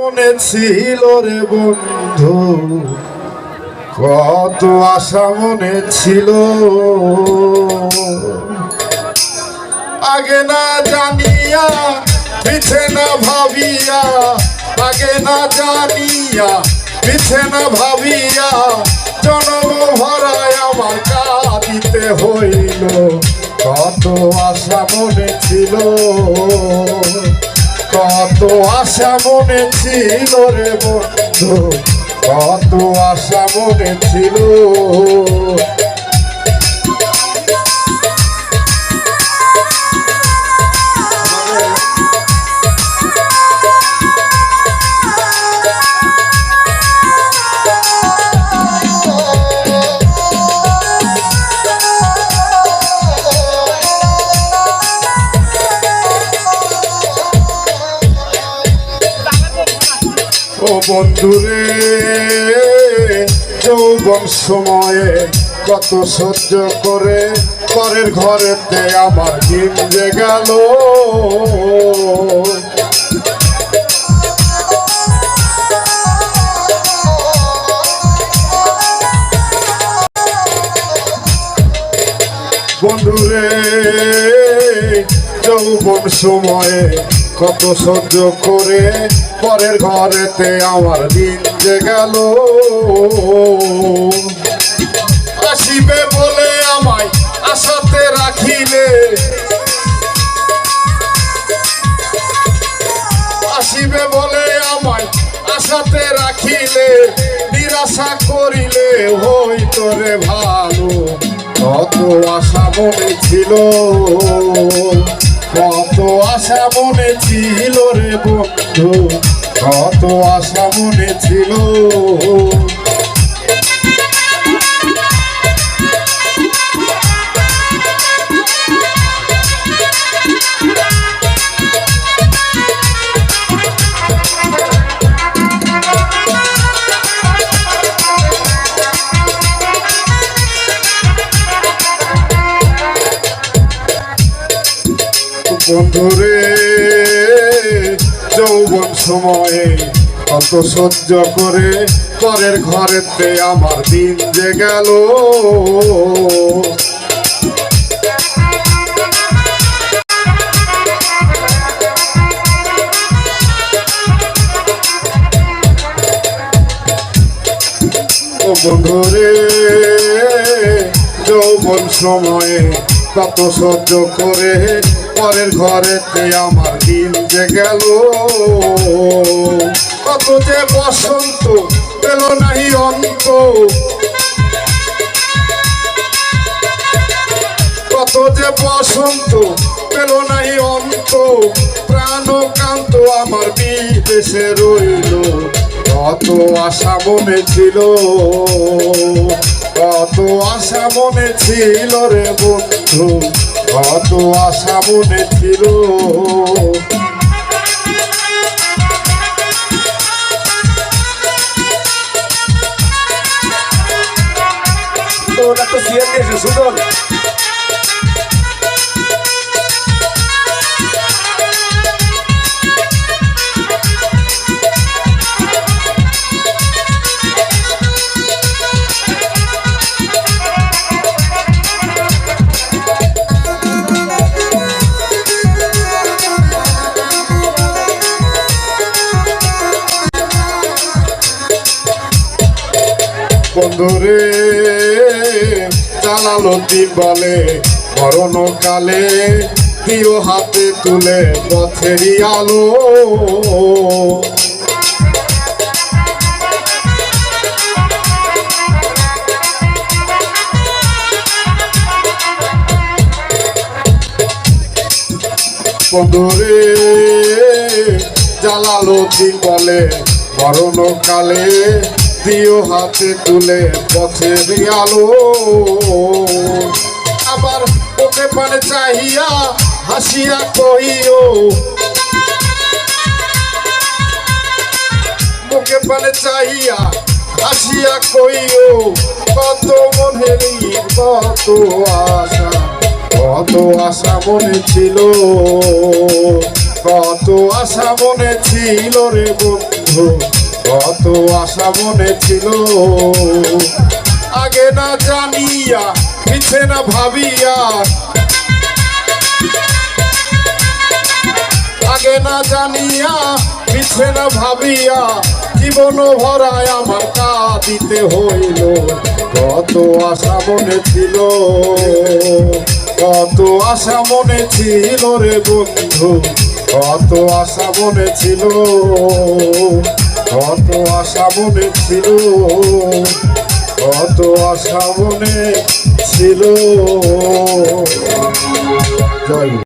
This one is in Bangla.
মনে ছিল রে বন্ধু, কত আশা মনে ছিল। আগে না জানিয়া পিছে না ভাবিয়া, আগে না জানিয়া পিছে না ভাবিয়া, জনম ভরায় আমার কাঁদিতে হইল। কত আশা মনে ছিল। কত আশা মনে ছিল রে বন্ধু কত আশা মনে ছিল। বন্ধুরে, যৌবন সময়ে কত সহ্য করে, পরের ঘরেতে আমার দিন যে গেল। বন্ধুরে, যৌবন সময়ে কত সহ্য করে পরের ঘরেতে আমার দিন যে গেল। আসিবে বলে আমায় আশাতে রাখিলে। আসিবে বলে আমায় আশাতে রাখিলে, নিরাশা করিলে হই তোরে ভালো। কত আশা মনে ছিল। কত আশা মনে ছিল রে বন্ধু কত আশা মনে ছিল। বন্ধুরে, যৌবন সময়ে কত সহ্য করে পরের ঘরেতে আমার দিন যে গেল। বন্ধুরে, যৌবন সময়ে কত সহ্য করে পরের ঘরেতে আমার দিন যে গেল। কত যে বসন্ত পেল নাহি অন্ত। কত যে বসন্ত পেল নাহি অন্ত। প্রাণ কান্ত আমার বিদেশে রইল। কত আশা মনে ছিল। কত আশা মনে ছিল রে বন্ধু। কত আশা মনে ছিল। তো সিএন দিয়েছে সুজন। বন্ধুরে দিন বলে মরণ কালে দিও হাতে তুলে পথেরই আলো। বন্ধুরে, জালালো বলে মরণ কালে দিও হাতে তুলে পথে আলো। আবার ওকে পানে চাহিয়া হাসিয়া কহিও মুখে পানে চাহিয়া হাসিয়া কইও কত মনেরই কত আশা কত আশা মনে ছিল, কত আশা মনে ছিল রে বন্ধু। কত আশা মনে ছিল। আগে না জানিয়া পিছে না ভাবিয়া। আগে না জানিয়া পিছে না ভাবিয়া, জীবন ভরায় আমার কাঁদিতে হইল। কত আশা মনে ছিল, কত আশা মনে ছিল রে বন্ধু, কত আশা মনে ছিল। কত আশা মনে ছিল কত আশা মনে ছিল। জয়।